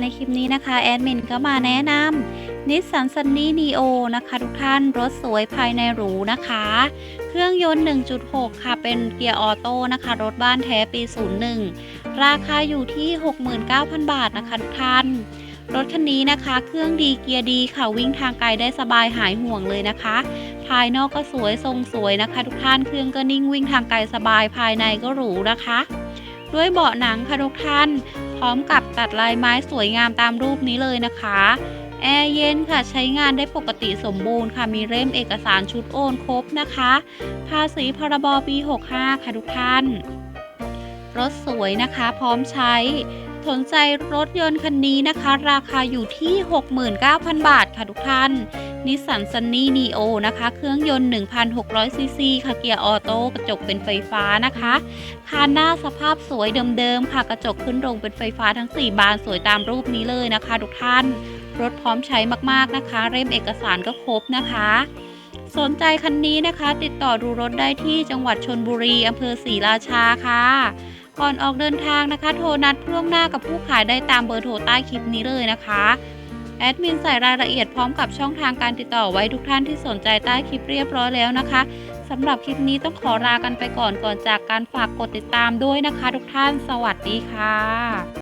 ในคลิปนี้นะคะแอดมินก็มาแนะนำนิสสันซันนี่นีโอนะคะ ทุกท่านรถสวยภายในหรูนะคะ เครื่องยนต์ 1.6 ค่ะ เป็นเกียร์ออโต้นะคะ รถบ้านแท้ปี 01 ราคาอยู่ที่ 69,000 บาทนะคะทุกท่านรถคันนี้นะคะ เครื่องดีเกียร์ดีค่ะวิ่งทางไกลได้สบายหายห่วงเลยนะคะ ภายนอกก็สวยทรงสวยนะคะ ทุกท่านเครื่องก็นิ่งวิ่งทางไกลสบายภายในก็หรูนะคะ ด้วยเบาะหนังค่ะทุกท่าน พร้อมกับตัดลายไม้สวยงามตามรูปนี้เลยนะคะแอร์เย็นค่ะใช้งานได้ปกติสมบูรณ์ค่ะมีเล่มเอกสารชุดโอนครบนะคะ ภาษีพรบปี 65 ค่ะทุกท่าน รถสวยนะคะพร้อมใช้ สนใจรถยนต์คันนี้นะคะ ราคาอยู่ที่ 69,000 บาทค่ะทุกท่านนิสสันซันนี่นีโอนะคะ เครื่องยนต์ 1,600 ซีซีค่ะ เกียร์ออโต้กระจกเป็นไฟฟ้านะคะคานหน้าสภาพสวยเดิมๆค่ะ กระจกขึ้นลงเป็นไฟฟ้าทั้ง 4 บานสวยตามรูปนี้เลยนะคะ ทุกท่าน รถพร้อมใช้มากๆนะคะ เล่มเอกสารก็ครบนะคะสนใจคันนี้นะคะ ติดต่อดูรถได้ที่จังหวัดชนบุรีอำเภอศรีราชาค่ะ ก่อนออกเดินทางนะคะ โทรนัดล่วงหน้ากับผู้ขายได้ตามเบอร์โทรใต้คลิปนี้เลยนะคะแอดมินใส่รายละเอียดพร้อมกับช่องทางการติดต่อไว้ทุกท่านที่สนใจใต้คลิปเรียบร้อยแล้วนะคะสำหรับคลิปนี้ต้องขอลากันไปก่อนก่อนจากการฝากกดติดตามด้วยนะคะ ทุกท่านสวัสดีค่ะ